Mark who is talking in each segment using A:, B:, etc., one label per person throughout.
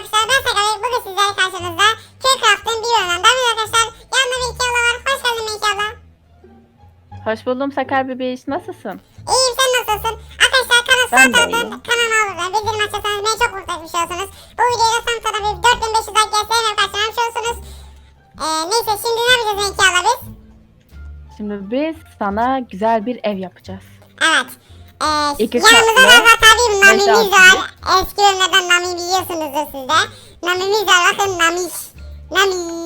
A: arkadaşlar ben Sakar bugün sizlere karşınızda Keycraft'ın bir bölümünden demin arkadaşlar yanında bir iki abla var hoş geldin Melike abla
B: Hoş buldum Sakar bebeğiş. Nasılsın?
A: İyiyim sen nasılsın? Arkadaşlar kanal sağ
B: iyiyim.
A: kanalıma abone bildirim açarsanız beni çok mutlu etmiş olursunuz Bu videoya da son bir 4500 like gelse hemen karşılamış olursunuz ee, Neyse şimdi ne yapacağız Melike abla biz?
B: Şimdi biz sana güzel bir ev yapacağız.
A: Evet
B: İki
A: yanımızda
B: katlı,
A: da tabii
B: beş
A: Nami'miz var Eski bölümlerden Nami biliyorsunuzdur siz de Nami'miz var bakın Namiş Nami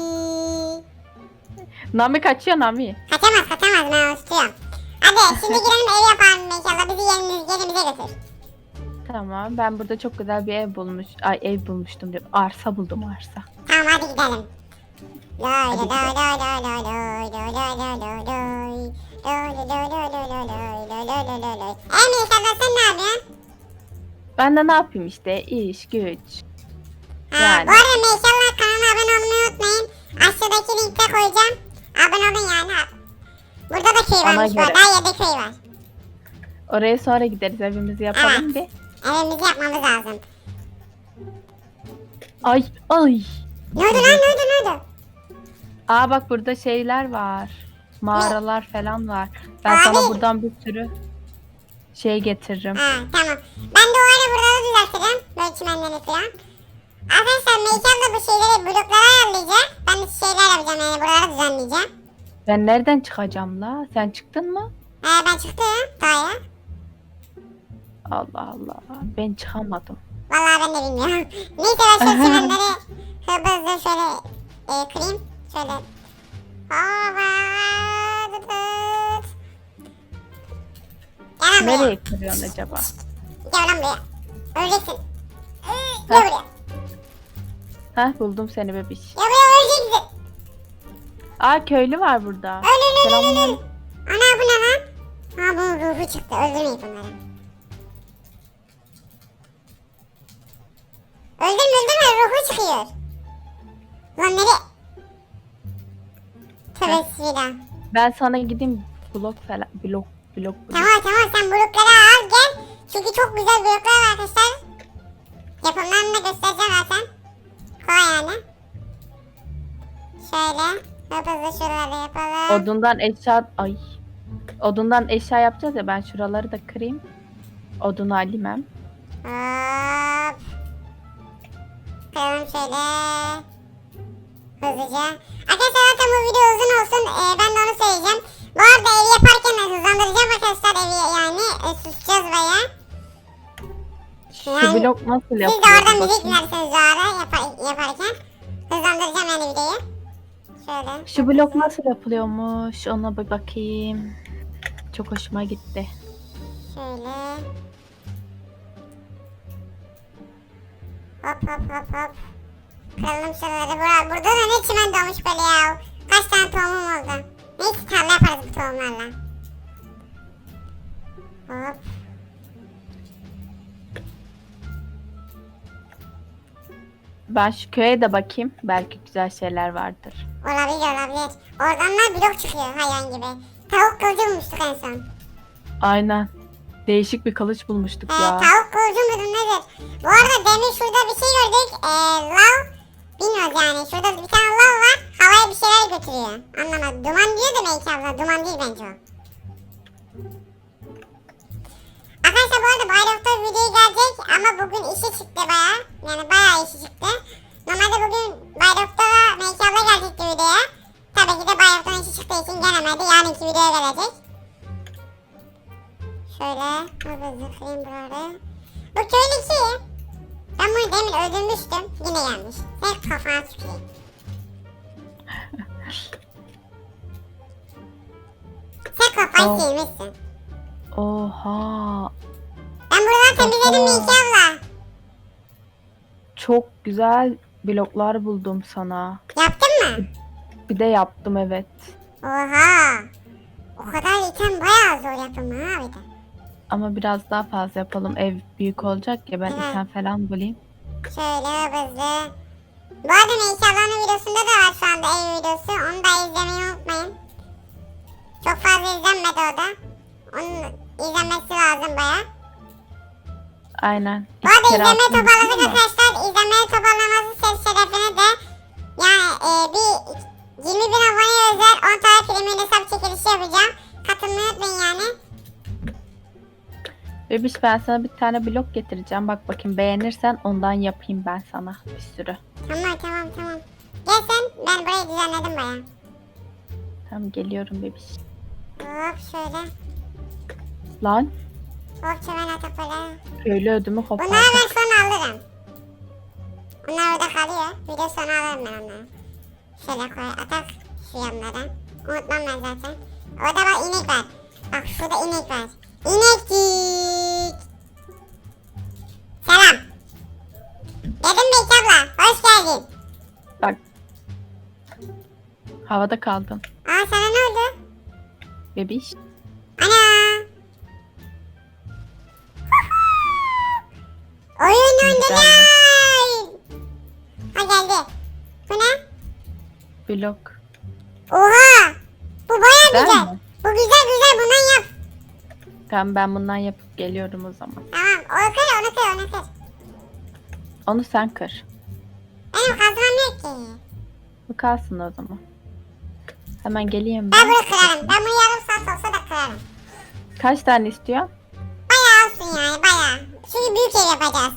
B: Nami kaçıyor Nami.
A: Kaçamaz kaçamaz ben onu tutuyorum. Hadi şimdi girelim ev yapalım inşallah bizi yerimiz, yerimize götür.
B: Tamam ben burada çok güzel bir ev bulmuş. Ay ev bulmuştum diyorum. Arsa buldum arsa.
A: Tamam hadi gidelim.
B: Hadi gidelim.
A: Emir abla sen ne yapıyorsun?
B: Ben de ne yapayım işte iş güç.
A: Ha,
B: yani.
A: Bu arada inşallah kanala abone olmayı unutmayın. Aşağıdaki linkte koyacağım. Abone olun yani. Burada da köy varmış
B: göre...
A: bu arada. Yedi köy var.
B: Oraya sonra gideriz evimizi yapalım
A: evet.
B: bir.
A: Evimizi yapmamız lazım.
B: Ay ay.
A: Ne oldu lan ne oldu ne oldu?
B: Aa bak burada şeyler var. Mağaralar falan var. Ben
A: Abi.
B: sana buradan bir sürü şey getiririm.
A: Ha tamam. Ben de o ara buraları düzeltirim. Böyle çimenleri falan. Arkadaşlar Meykan da bu şeyleri bloklara ayarlayacak. Ben de şeyler yapacağım yani buraları düzenleyeceğim.
B: Ben nereden çıkacağım la? Sen çıktın mı?
A: Ee, ben çıktım daha
B: Allah Allah. Ben çıkamadım.
A: Vallahi ben de bilmiyorum. Neyse ben şu çimenleri hızlı hızlı şöyle e, kırayım. Şöyle. Gel lan buraya.
B: Nereye kırıyorsun acaba?
A: Gel lan buraya. Öleceksin. Ee,
B: Ha.
A: Gel buraya.
B: Hah buldum seni bebiş.
A: Gel buraya öleceksin.
B: Aa köylü var burada.
A: Öl öl öl öl öl.
B: Selamünaleyküm.
A: Ana bu ne lan? Ha bunun ruhu çıktı. Öldürmeyin bunları. Öldürme öldürme ruhu çıkıyor. Lan nereye? Bismillah.
B: Ben sana gideyim blok falan blok blok blok.
A: Tamam tamam sen blokları al gel. Çünkü çok güzel bloklar var arkadaşlar. Yapımlarını da göstereceğim zaten. Kolay yani. Şöyle. Hızlı hızlı şuraları yapalım.
B: Odundan eşya ay. Odundan eşya yapacağız ya ben şuraları da kırayım. Odunu alayım hem.
A: Hop. Koyalım şöyle. Hızlıca. Arkadaşlar zaten bu video uzun olsun. Ee, ben de onu söyleyeceğim. Bu arada evi yaparken de hızlandıracağım arkadaşlar evi yani. E, susacağız baya.
B: Şu
A: Yani
B: blok nasıl
A: Siz de
B: yapılıyor?
A: orada müzik dinlersiniz o ara yapa- yaparken. Hızlandıracağım yani videoyu. Şöyle.
B: Şu blok nasıl yapılıyormuş? Ona bir bakayım. Çok hoşuma gitti.
A: Şöyle. Hop hop hop hop. Kıralım şuraları. Bura, burada da ne çimen doğmuş böyle ya. Kaç tane tohumum oldu. Neyse tarla yaparız bu tohumlarla. Hop.
B: Ben şu köye de bakayım. Belki güzel şeyler vardır.
A: Olabilir olabilir. Oradan da blok çıkıyor hayvan gibi. Tavuk kılıcı bulmuştuk en son.
B: Aynen. Değişik bir kılıç bulmuştuk
A: Ee,
B: ya.
A: tavuk kılıcı mıdır nedir? Bu arada demin şurada bir şey gördük. Ee, lav. Bilmiyoruz yani. Şurada bir tane lav var. Havaya bir şeyler götürüyor. Anlamadım. Duman diyor da belki abla. Duman değil bence o. Arkadaşlar bu arada Bayrak'ta video gelecek ama bugün işi çıktı baya. Yani baya işi çıktı. Normalde bugün Bayrak'ta da Melike abla gelecekti videoya. Tabii ki de Bayrak'tan işi çıktığı için gelemedi. Yarınki videoya gelecek. Şöyle hızlı kırayım buraları. Bu köylü kim? Ben bunu demin öldürmüştüm. Yine gelmiş. Sen kafana tüküreyim. Sen kafayı
B: Aa.
A: silmişsin.
B: Oha.
A: Ben buradan temizledim
B: Oha.
A: Abla.
B: Çok güzel bloklar buldum sana.
A: Yaptın mı?
B: Bir de yaptım evet.
A: Oha. O kadar item bayağı zor yapımı ha bir de.
B: Ama biraz daha fazla yapalım. Ev büyük olacak ya ben
A: Hı.
B: iten falan bulayım.
A: Şöyle hızlı. Bu arada Neyse ablanın videosunda da var şu anda ev videosu. Onu da izlemeyi unutmayın. Çok fazla izlenmedi o da. Onun izlenmesi lazım baya.
B: Aynen.
A: Bu arada
B: izlemeyi toparladık
A: arkadaşlar.
B: İzlemeyi
A: toparlamanızın
B: ses şerefine
A: de yani e, bir 20 bin abone özel 10 tane filmin hesap çekilişi yapacağım. Katılmayı unutmayın yani toparlamak
B: ben sana bir tane blok getireceğim. Bak bakayım beğenirsen ondan yapayım ben sana bir sürü.
A: Tamam tamam tamam. Gel sen ben burayı düzenledim baya.
B: Tamam geliyorum bebiş.
A: Hop şöyle.
B: Lan
A: Hop çömen böyle.
B: köylü ödümü
A: Bunları
B: kopardı.
A: ben sonra alırım. Bunlar orada kalıyor. Video sonu alırım ben onları. Şöyle koy atak şu yanlara. Unutmam ben zaten. Orada bak inek var. Bak şurada inek var. İnekcik. Selam. Dedim Beyt abla. Hoş geldin.
B: Bak. Havada kaldın.
A: Aa sana ne oldu?
B: Bebiş.
A: Ana. Oyun oynuyor. Ha geldi. Bu ne?
B: Blok.
A: Oha! Bu baya
B: Güzel?
A: Bu güzel güzel bundan yap.
B: Tamam ben bundan yapıp geliyorum o zaman.
A: Tamam onu kır onu kır onu kır.
B: Onu sen kır.
A: Benim kazmam yok ki.
B: Bu kalsın o zaman. Hemen geleyim
A: Ben
B: ben.
A: bunu kırarım. Ben bunu yarım saat olsa da kırarım.
B: Kaç tane istiyor?
A: Bayağı olsun yani bayağı. Çünkü büyük ev yapacağız.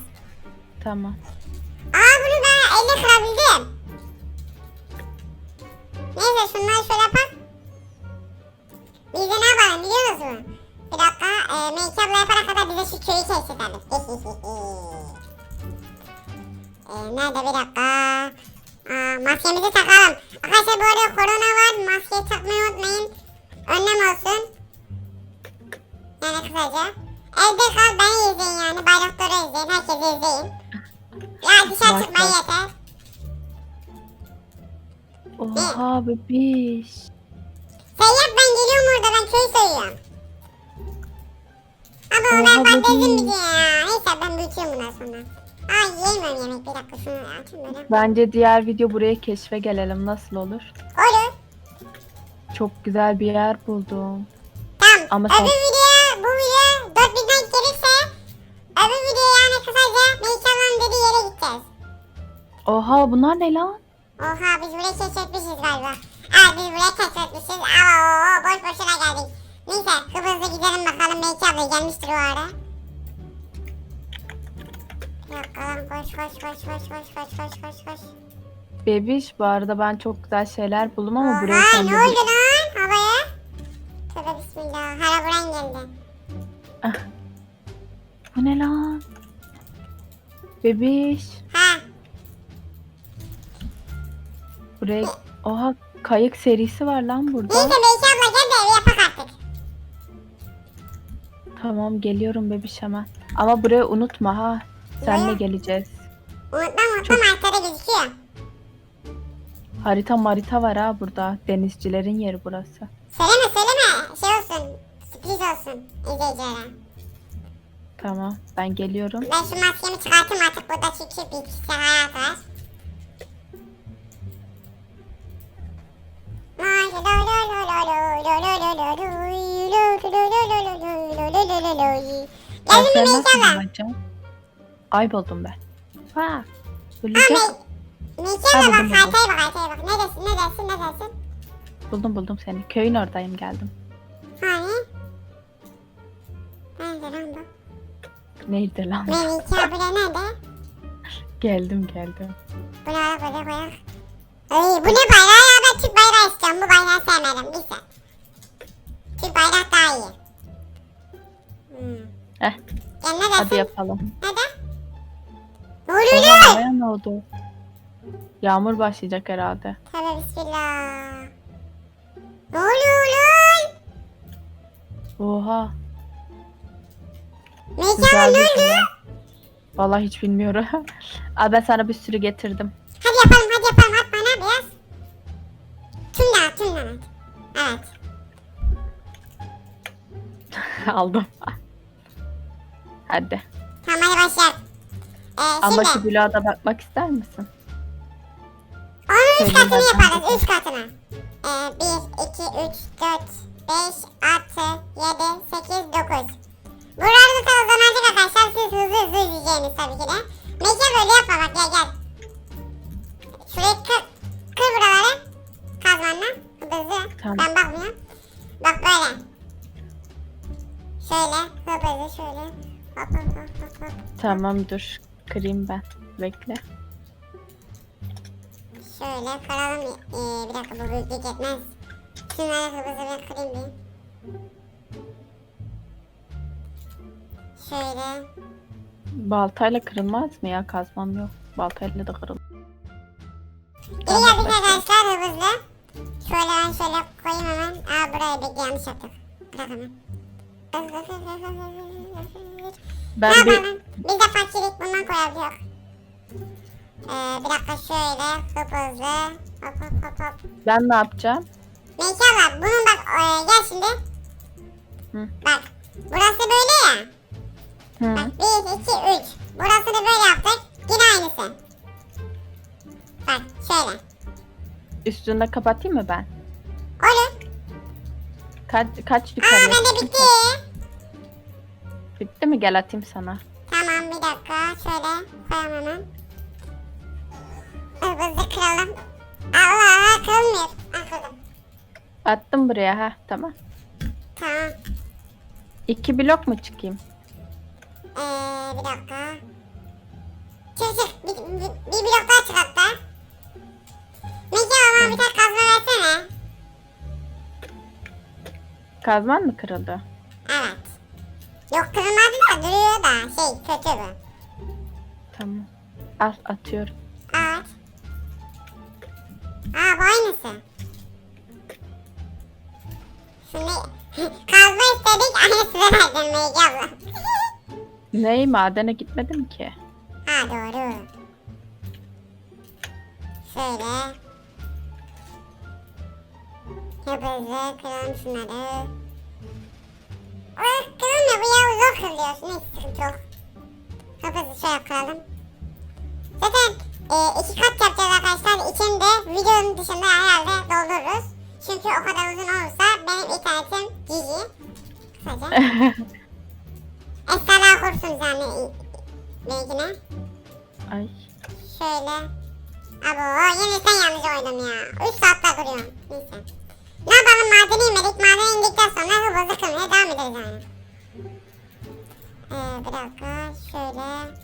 B: Tamam.
A: Aa bunu ben elle kırabildim. Neyse şunları şöyle yapalım. Biz de ne yapalım biliyor musun? Bir dakika e, Melike abla yapana kadar bize şu köyü keşfedelim. e, nerede bir dakika? Aa, maskemizi takalım. Arkadaşlar bu arada korona var. Maskeyi takmayı unutmayın. Önlem olsun. Yani kısaca. Evde kal beni izleyin yani. Bay Doktor'u izleyin. Herkesi izleyin. Ya dışarı
B: Bak,
A: çıkmayı
B: bak.
A: yeter.
B: Oha bebiş.
A: Sen yap ben geliyorum orada ben köy soyuyorum. Ama
B: Oha,
A: ben fantezim bir ya. Neyse ben büyütüyorum bundan sonra. Aa yiyemiyorum yemek bir dakika şunu açayım böyle.
B: Bence diğer video buraya keşfe gelelim. Nasıl olur?
A: Olur.
B: Çok güzel bir yer buldum.
A: Tamam.
B: Ama
A: öbür
B: sen-
A: video bu video 4000 like gelirse öbür video yani kısaca Melike Hanım dediği yere gideceğiz.
B: Oha bunlar ne lan?
A: Oha biz burayı keşfetmişiz galiba. Aa biz burayı keşfetmişiz. Aa boş boşuna geldik. Neyse hızlı gidelim bakalım Melike abla gelmiştir o ara. Lan koş koş koş koş koş koş koş koş koş.
B: Bebiş bu arada ben çok güzel şeyler buldum ama buraya
A: Oha
B: sen
A: ne oldu lan havaya? Tövbe bismillah. Haraburan geldi.
B: Bu ne lan? Bebiş.
A: Ha
B: Buraya... Oha kayık serisi var lan burada.
A: neyse Melike abla gel de evi yapak artık.
B: Tamam geliyorum bebiş hemen. Ama burayı unutma ha. Senle
A: Buraya?
B: geleceğiz.
A: Unutmam unutmam haritada gözüküyor.
B: Harita marita var ha burada. Denizcilerin yeri burası.
A: Söyleme söyleme. Şey olsun. Sürpriz olsun izleyicilere.
B: Tamam ben geliyorum.
A: Ben şu maskemi çıkartayım artık burada çünkü bir kişi hayat var. Geldim mi
B: Meysaba? Kayboldum ben. Ha.
A: Bulacak.
B: Meysaba
A: bak haritaya bak haritaya bak. Neresin neresin neresin?
B: Buldum buldum seni. Köyün oradayım geldim.
A: Hani? Nerede lan bu?
B: Neydi lan?
A: Meysaba nerede?
B: geldim geldim.
A: Buna bak buna bak. Ay bu ne bayrağı ya ben Türk bayrağı istiyorum. Bu bayrağı sevmedim. Neyse. Türk bayrak daha iyi. Hmm.
B: Heh,
A: Ya ne
B: hadi
A: desin?
B: yapalım.
A: Neden? Ne oluyor lan?
B: havaya ne oldu? Yağmur başlayacak herhalde.
A: Tövbe bismillah. Ne oluyor lan?
B: Oha. Güzel
A: ne
B: bir
A: oldu?
B: şey. Vallahi hiç bilmiyorum. Abi ben sana bir sürü getirdim.
A: Tümden at. Evet.
B: Aldım. Hadi.
A: Tamam hadi başlayalım. Ee,
B: Ama şu
A: şimdi
B: bloğa da bakmak ister misin?
A: onun üç katını yaparız. Üç katını. Ee, bir, iki, üç, dört, beş, altı, yedi, sekiz, dokuz. Buraları da hızlanacak arkadaşlar. Siz hızlı hızlı izleyeceğiniz tabii ki de. Melike böyle yapma bak gel gel. Şurayı kır, kır buraları. Kazmanla. Hızlı.
B: Tamam.
A: Ben bakmıyorum. Bak böyle. Şöyle hızlı şöyle. Hop hop hop hop hop.
B: Tamam dur. Kırayım ben. Bekle.
A: Şöyle kıralım. Ee, bir dakika bu büyüklük yetmez. Şunları hızlıca bir kırayım bir. Şöyle.
B: Baltayla kırılmaz mı ya? Kazmam yok. Baltayla da kırıl.
A: İyi
B: Tamam,
A: arkadaşlar hızlı. Şöyle ben şöyle koyayım hemen. Aa buraya bekle yanlış yaptık. Bırak hemen.
B: Ben
A: ne
B: bir
A: yapalım? Biz de fakirlik bundan koyabiliyor. Ee, bir dakika şöyle hıp hızlı. Hop hop hop hop.
B: ben ne yapacağım?
A: Melike abla bunun bak e, gel şimdi.
B: Hı.
A: Bak burası böyle ya.
B: Hı.
A: Bak 1, 2, 3. Burasını böyle yaptık. Yine aynısı. Bak şöyle.
B: Üstünde kapatayım mı ben?
A: Olur.
B: Kaç kaç
A: Aa
B: yukarı?
A: bende bitti.
B: Bitti mi? Gel atayım sana.
A: Tamam bir dakika. Şöyle koyalım hemen. Hızlı kıralım. Allah kırılmıyor. Ah kırdım.
B: Attım buraya ha. Tamam.
A: Tamam.
B: İki blok mu çıkayım?
A: Ee, bir dakika. Çık çık. Bir, bir, bir blok daha çık hatta. Melike bana bir tane kazma versene.
B: Kazman mı kırıldı?
A: Evet. Yok kırılmadı da duruyor da şey kötü bu.
B: Tamam. Al atıyorum.
A: Evet. Aa bu aynısı. Şimdi kazma istedik aynısını verdim Melike abla.
B: Ney madene gitmedim ki.
A: ha doğru. Şöyle. Hep hızlı kıralım şunları. Ah kırılmıyor bu ya zor kırılıyor. Neyse sıkıntı yok. Hep hızlı şöyle kıralım. Zaten e, iki kat yapacağız arkadaşlar. İçini de videonun dışında herhalde doldururuz. Çünkü o kadar uzun olursa benim internetim GG. Kısaca. Esra'lar kursun yani benimkine.
B: Ay.
A: Şöyle. Abo yine sen yanlış oydun ya. 3 saatte duruyorum. Neyse. Ne yapalım madene inmedik. Madene indikten sonra hızlı kırmaya devam ederiz yani. Ee, bir dakika şöyle.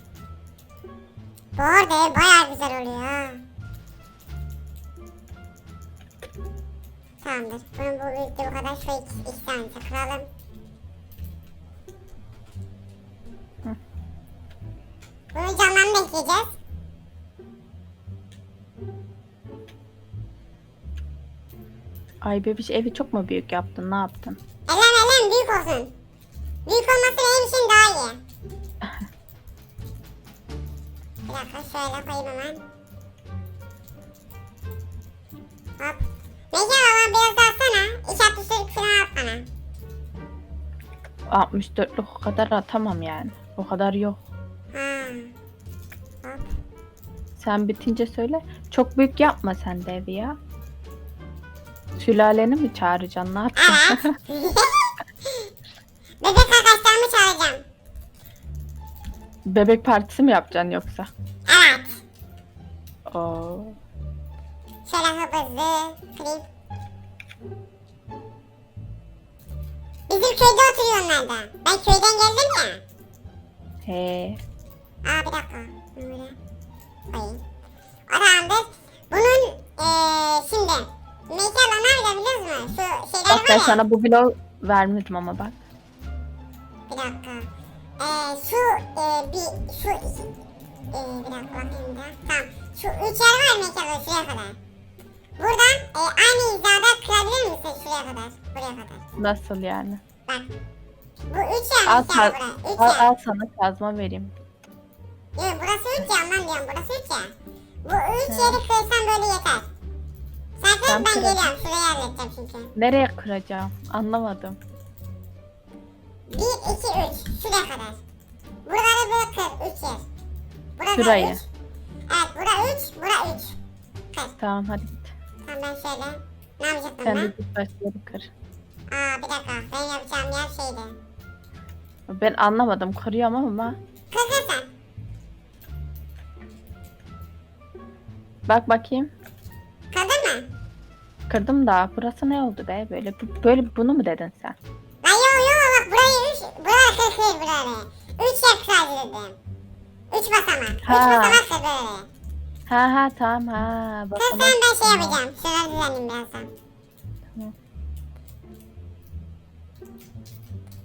A: Bu arada ev bayağı güzel oluyor ha. Tamamdır. Bunun bu büyüklüğü bu kadar. Şu iki, iki tane kıralım. Bunu camdan da
B: Ay bebiş evi çok mu büyük yaptın? Ne yaptın?
A: Elem elem büyük olsun. Büyük olması benim için daha iyi. Bir dakika şöyle koyayım hemen. Hop. Mecnun baba biraz daha atsana. İç atıştırıp falan at bana.
B: 64'lük o kadar atamam yani. O kadar yok.
A: Ha. Hop.
B: Sen bitince söyle. Çok büyük yapma sen de evi ya. Sülaleni mi çağıracaksın? Ne yapacaksın?
A: Evet. Bebek arkadaşlarımı çağıracağım.
B: Bebek partisi mi yapacaksın yoksa?
A: Evet.
B: Oo.
A: Şöyle hızlı kırayım. Bizim köyde oturuyor onlar da. Ben köyden geldim ya.
B: He.
A: Aa bir dakika. Böyle koyayım. O tamamdır. Bunun eee şimdi Mekanla ne yapabiliriz mi? Şu şeyler
B: Bak ben
A: ya.
B: sana bu bloğu vermedim ama bak.
A: Bir dakika. Eee şu eee bir şu. Eee bir dakika bakayım da. Tamam. Şu üç yer var mekanla şuraya kadar. Buradan eee aynı hizada kırabilir misin şuraya kadar? Buraya kadar.
B: Nasıl yani?
A: Bak. Bu üç yer
B: Al,
A: mekan
B: kaz-.
A: Üç
B: al,
A: yer.
B: al sana kazma vereyim.
A: Yok burası üç ya ondan diyorum. Burası üç ya. Bu üç yeri kırsan böyle yeter. Zaten
B: Ben
A: ben geliyorum. Şurayı halledeceğim çünkü.
B: Nereye kıracağım? Anlamadım.
A: 1, 2, 3. Şuraya kadar. Buraları böyle kır. 3 yer. Burası
B: Şurayı.
A: 3. Evet bura 3. Bura 3. Kır.
B: Tamam hadi git.
A: Tamam ben şöyle. Ne yapacaktım
B: Sen
A: ben?
B: de git başları kır.
A: Aa bir dakika. Ben yapacağım yer şeydi.
B: Ben anlamadım. Kırıyorum ama.
A: Kır kır sen.
B: Bak bakayım. Kırdım da burası ne oldu be? Böyle bu- böyle bunu mu dedin sen?
A: Lan yok yok bak burayı 3. Buraya kır kır burayı. Üç yap sadece dedim. Üç basamak. Üç
B: Ha.
A: basamak da böyle.
B: Ha ha tamam ha.
A: Sen
B: Bakalım.
A: sen ben şey yapacağım. Şöyle düzenleyeyim birazdan.
B: Tamam.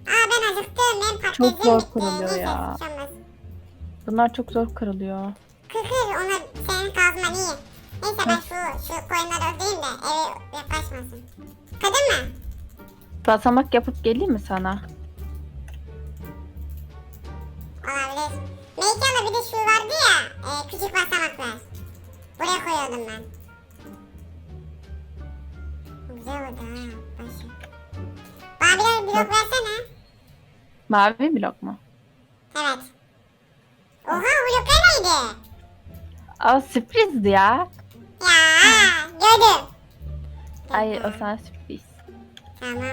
A: Aa ben acıktım. Benim
B: Çok
A: patatesim
B: zor
A: bitti.
B: kuruluyor
A: Neyse,
B: ya.
A: hiç olmaz.
B: Bunlar çok zor kırılıyor.
A: Kır kır ona senin kazman iyi. Neyse ben şu, şu koyunları öldüreyim de eve yaklaşmasın. Kadın mı?
B: Basamak yapıp geleyim mi sana?
A: Olabilir. Meykan'da bir de şu vardı ya. E, küçük basamaklar. Buraya koyuyordum ben. Güzel oldu ha. Başı. Bana biraz blok versene.
B: Mavi blok mu?
A: Evet. Oha bloklar neydi?
B: Aa sürprizdi ya.
A: Ya gördüm.
B: Ay o sana sürpriz.
A: Tamam.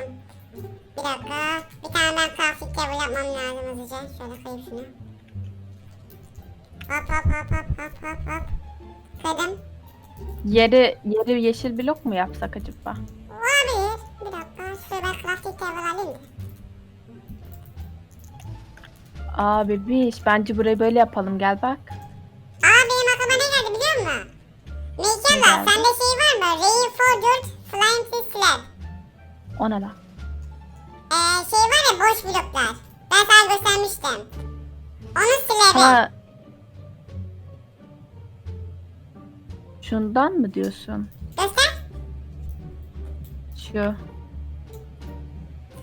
A: Bir dakika. Bir tane ben grafik table yapmam lazım hızlıca. Şöyle koyayım şunu. Hop hop hop hop hop hop hop. Kırdım.
B: Yeri yeri yeşil blok mu yapsak acaba?
A: Olabilir. Bir dakika. Şöyle ben grafik table alayım da.
B: Aa bebiş bence burayı böyle yapalım gel bak.
A: Aa Ne geldi? Sende şey var mı? Reinforced Flying Slab.
B: O ne lan?
A: Ee, şey var ya boş bloklar. Ben sana göstermiştim. Onun slab'i.
B: Ha. Şundan mı diyorsun?
A: Göster.
B: Şu.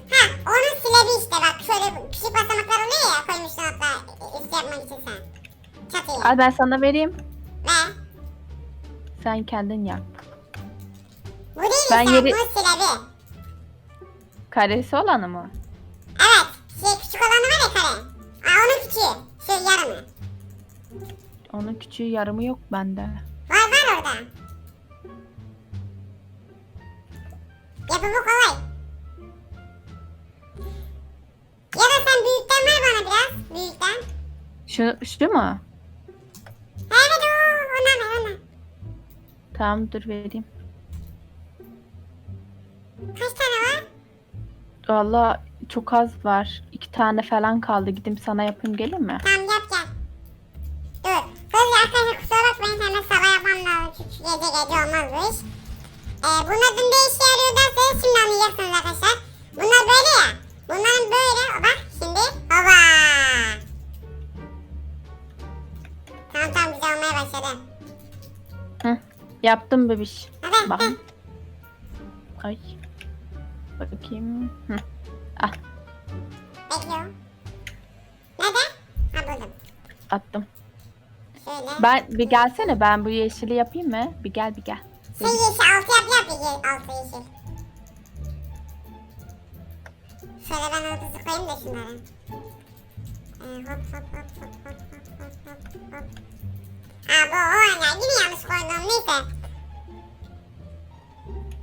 A: Ha onun slab'i işte bak şöyle küçük basamaklar oluyor ya koymuşsun hatta üst yapmak için sen. Çatıyı.
B: Al ben sana vereyim.
A: Ve
B: Sen kendin yap.
A: bu değil
B: Ben
A: işte
B: yeri-
A: bu slab'i.
B: Karesi olanı mı?
A: Evet şey küçük olanı var ya kare. Aa onun küçüğü. Şu yarımı.
B: Onun küçüğü yarımı yok bende.
A: Var var orada. Yapımı kolay. Ya da sen büyükten ver bana biraz. Büyükten.
B: Şu, şu mu?
A: Evet o. Ondan ver ondan.
B: Tamam dur vereyim.
A: Kaç tane var?
B: Valla çok az var. İki tane falan kaldı. Gidip sana yapayım gelin mi?
A: Tamam yap gel. Dur. Hızlı arkadaşlar kusura bakmayın hemen sabah yapmam lazım. Çünkü gece gece olmaz bu iş. Ee, bunun adı ne işe yarıyor derseniz şimdi anlayacaksınız arkadaşlar. Bunlar böyle ya. Bunların böyle. Bak şimdi. Hava. Tamam tamam güzel olmaya başladı.
B: Yaptım bebiş. Bakın. Ay. Bakayım. Hı. Ah
A: Bekliyorum. Nerede? Ha buldum.
B: attım.
A: Şöyle.
B: Ben bir gelsene ben bu yeşili yapayım mı? Bir gel bir gel.
A: Şey yeşil altı yap yap yeşil altı yeşil. Şöyle ben hızlı koyayım da şunları. Ee, hop hop hop hop hop hop hop hop hop. Aa bu o ya yine yanlış koydum neyse.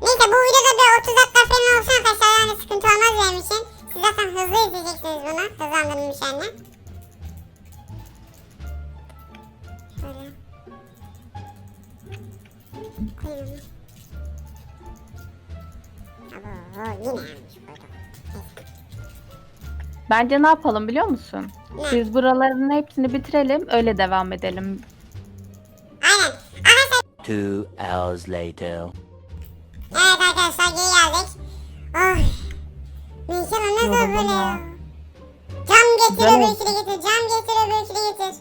A: Neyse bu videoda bir 30 dakika falan olsun arkadaşlar yani sıkıntı olmaz benim için. Siz zaten hızlı izleyeceksiniz bunu hızlandırılmış yani. Şöyle. Koyalım. Abo, yine yanlış koydum. Neyse.
B: Bence ne yapalım biliyor musun? Biz buraların hepsini bitirelim öyle devam edelim.
C: Two hours later.
A: evet arkadaşlar geri geldik. Lan ne zor
B: Yoruldum
A: böyle
B: ya.
A: Cam getir
B: Güzel
A: öbür
B: oldu.
A: ikili getir. Cam getir öbür ikili getir.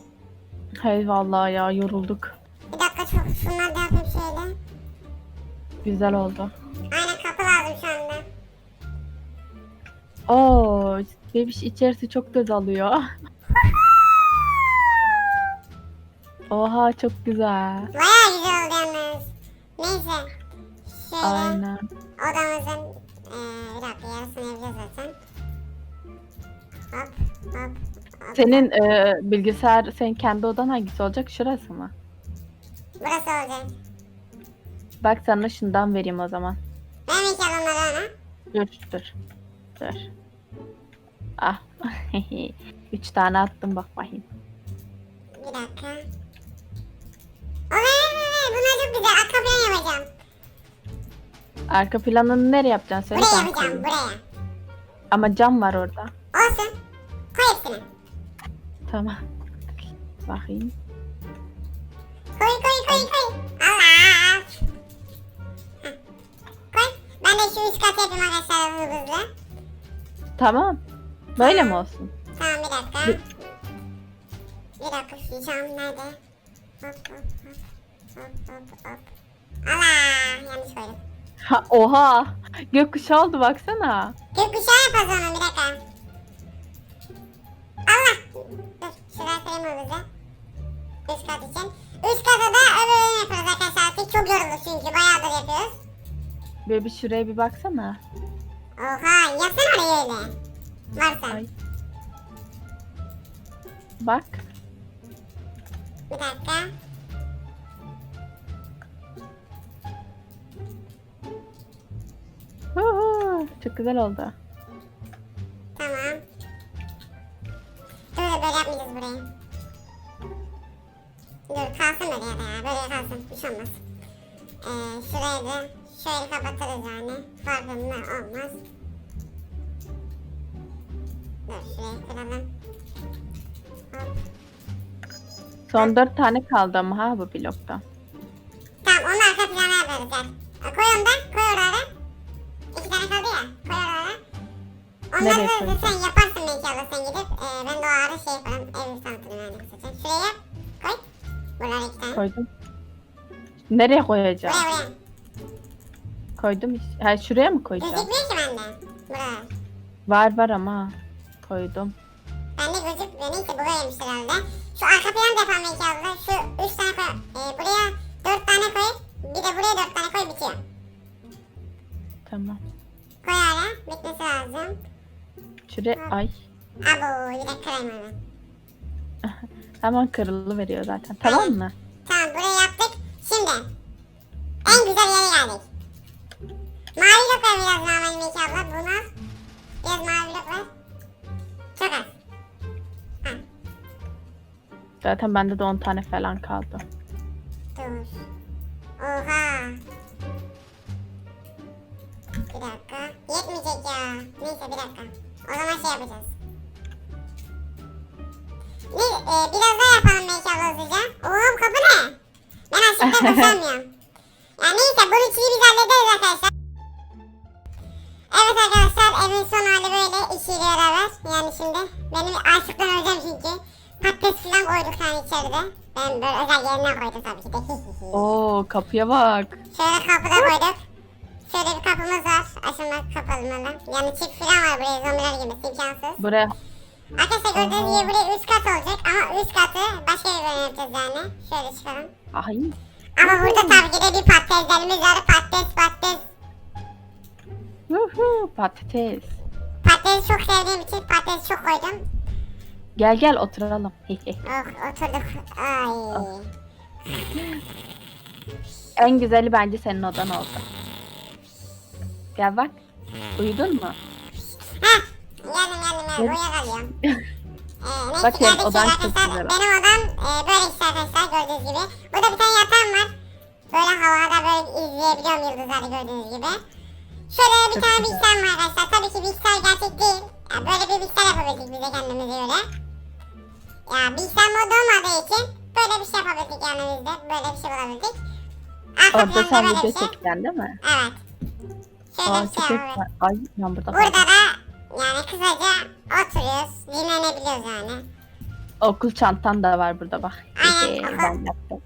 B: Hey vallahi ya yorulduk.
A: Bir dakika çok şunları da yapayım şöyle.
B: Güzel oldu.
A: Aynen kapı lazım şu anda.
B: Oo, bebiş içerisi çok göz alıyor. Oha çok güzel.
A: Baya güzel oldu yalnız. Neyse. Şöyle
B: Aynen.
A: odamızın eee bir dakika yarısını yapacağız zaten. Hop hop hop.
B: Senin e, bilgisayar, senin kendi odan hangisi olacak? Şurası mı?
A: Burası olacak.
B: Bak sana şundan vereyim o zaman.
A: Ben iki adamları ona.
B: Dur dur. Dur. Ah. Üç tane attım bak bakayım.
A: Bir dakika. Evet evet bunlar çok güzel. Arka plan yapacağım.
B: Arka planını nereye yapacaksın? Söyle
A: Buraya
B: ben
A: yapacağım
B: koyayım.
A: buraya.
B: Ama cam var orada.
A: Olsun. Koy hepsini.
B: Tamam. Bakayım.
A: Koy koy koy koy. Allah. Heh. Koy. Ben de şu üst katı yapayım arkadaşlar hızlı hızlı.
B: Tamam. Böyle mi olsun?
A: Tamam bir dakika.
B: Bir-
A: Bir dakika şu cam nerede? Allah yanlış koydum.
B: Ha, oha. Gökkuşağı oldu baksana.
A: Gökkuşağı yapacağız onu bir dakika. Allah. Dur şuraya koyayım hızlı. Üst kat için. Üst kata da öbürünü yapıyoruz arkadaşlar artık. Çok yorulduk çünkü bayağıdır yapıyoruz.
B: Böyle bir şuraya bir baksana.
A: Oha yapsana orayı öyle. Varsa.
B: Ay. Bak.
A: Bir dakika.
B: Huhu, Çok güzel oldu.
A: Tamam. Dur böyle yapmayacağız burayı. Dur kalsın böyle ya da ya. Böyle kalsın. Bir şey olmaz. Ee, şurayı da şöyle kapatırız yani. Farkında olmaz. Dur şurayı kıralım. Hop.
B: Son dört tane kaldı ama ha bu blokta.
A: Tamam onu arka plana. Ee, Koy onu da. Koy oraya. İki tane kaldı ya. Koy oraya. Onları
B: Nereye
A: da
B: koyacağım?
A: sen yaparsın belki sen gidip. Ee, ben de o ara şey yaparım. Ev tanıtırım yani kısaca. Şuraya yap. Koy. Buralara iki tane.
B: Koydum. Nereye koyacağım?
A: Buraya buraya.
B: Koydum işte. Ha, şuraya mı koyacağım?
A: Gözükmüyor ki bende. Buraya.
B: Var var ama. Koydum.
A: Bende gözükmüyor. Neyse burayaymış herhalde. Şu arka plan da yapalım belki abla. Şu üç tane koy. Ee, buraya dört tane koy. Bir de buraya dört tane koy bitiyor.
B: Tamam.
A: Koy ara. Bitmesi lazım.
B: Şuraya ay.
A: Abo yine kırayım hemen.
B: Hemen kırılı veriyor zaten. Tamam mı?
A: Tamam burayı yaptık. Şimdi en güzel yere geldik. Mavi ver biraz daha benim abla. Bunu. Biraz mavi ver. Çok az.
B: Zaten bende de 10 tane falan kaldı.
A: dur. Oha. Bir dakika. Yetmeyecek ya. Neyse bir dakika. O zaman şey yapacağız. Ne, e, biraz daha yapalım belki abla hızlıca. Bu kapı ne? Ben açlıktan basamıyorum. Ya neyse bu üçlüyü biz hallederiz arkadaşlar. Evet arkadaşlar evin son hali böyle işiyle beraber. Yani şimdi benim açlıktan öleceğim çünkü. Patates falan koyduk yani içeride. Ben böyle özel yerine koydum tabii ki de.
B: Oo kapıya bak.
A: Şöyle kapıda koyduk. Şöyle bir kapımız var. Açılmak kapalmalı. Yani çift falan var buraya zombiler girmesi imkansız.
B: Buraya.
A: Arkadaşlar gördüğünüz gibi buraya 3 kat olacak ama üst katı başka bir bölüm yapacağız yani. Şöyle çıkalım.
B: Ay.
A: Ama burada tabii ki de bir patateslerimiz var. Patates patates.
B: Yuhu, patates.
A: Patatesi çok sevdiğim için patates çok koydum.
B: Gel gel oturalım.
A: Oh oturduk. Ay.
B: en güzeli bence senin odan oldu. Gel bak. Uyudun mu?
A: Heh. Geldim geldim geldim.
B: Gel.
A: Uyuyakalıyorum. Ee, neyse
B: Bak,
A: geldik
B: odan çok
A: arkadaşlar.
B: güzel.
A: Benim odam e, böyle işte arkadaşlar gördüğünüz gibi. Burada bir tane yatağım var. Böyle havada böyle izleyebiliyorum yıldızları gördüğünüz gibi. Şöyle bir
B: Çok
A: tane
B: güzel.
A: bilgisayarım var arkadaşlar. Tabii ki bilgisayar gerçek değil. Ya böyle bir bilgisayar yapabildik biz de kendimize göre. Ya bilgisayar modu olmadığı için böyle bir şey yapabildik yani biz de. Böyle bir şey bulabildik. Arka
B: Orada
A: planda
B: sen
A: böyle
B: video
A: bir şey.
B: çekeceksin değil mi?
A: Evet. Şöyle
B: Aa
A: bir şey
B: güzel. Ay ben burada
A: Burada
B: kaldım.
A: da yani kısaca oturuyoruz, dinlenebiliyoruz yani.
B: Okul çantan da var burada bak.
A: Aynen,
B: Ee,
A: okul.
B: ben yaptım.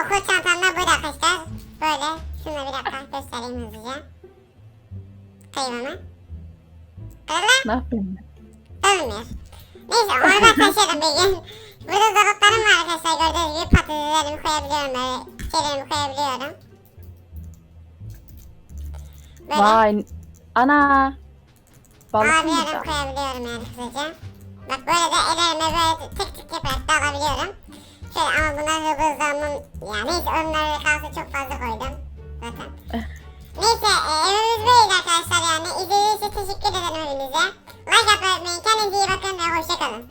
A: Okul çantam da burada arkadaşlar. Böyle. Şunu bir dakika göstereyim hızlıca. Koyayım hemen. Kırılır,
B: Ne yapayım ben?
A: ölmüyor. Neyse ben taşırım bir gün. Burada dolaplarım var arkadaşlar gördüğünüz gibi patateslerimi koyabiliyorum böyle. Şeylerimi koyabiliyorum. Böyle.
B: Vay. Ana. Balık mı
A: Abilerim
B: burada?
A: koyabiliyorum yani kısaca. Bak böyle de ellerime böyle tık tık yaparak da alabiliyorum. Şöyle ama bunlar hızlı hızlı almam. Ya neyse onları kalsı çok fazla koydum. Zaten. neyse e, evimiz böyleydi arkadaşlar yani. İzlediğiniz için teşekkür ederim evinize. Like yapmayı unutmayın. Kendinize iyi bakın ve hoşçakalın.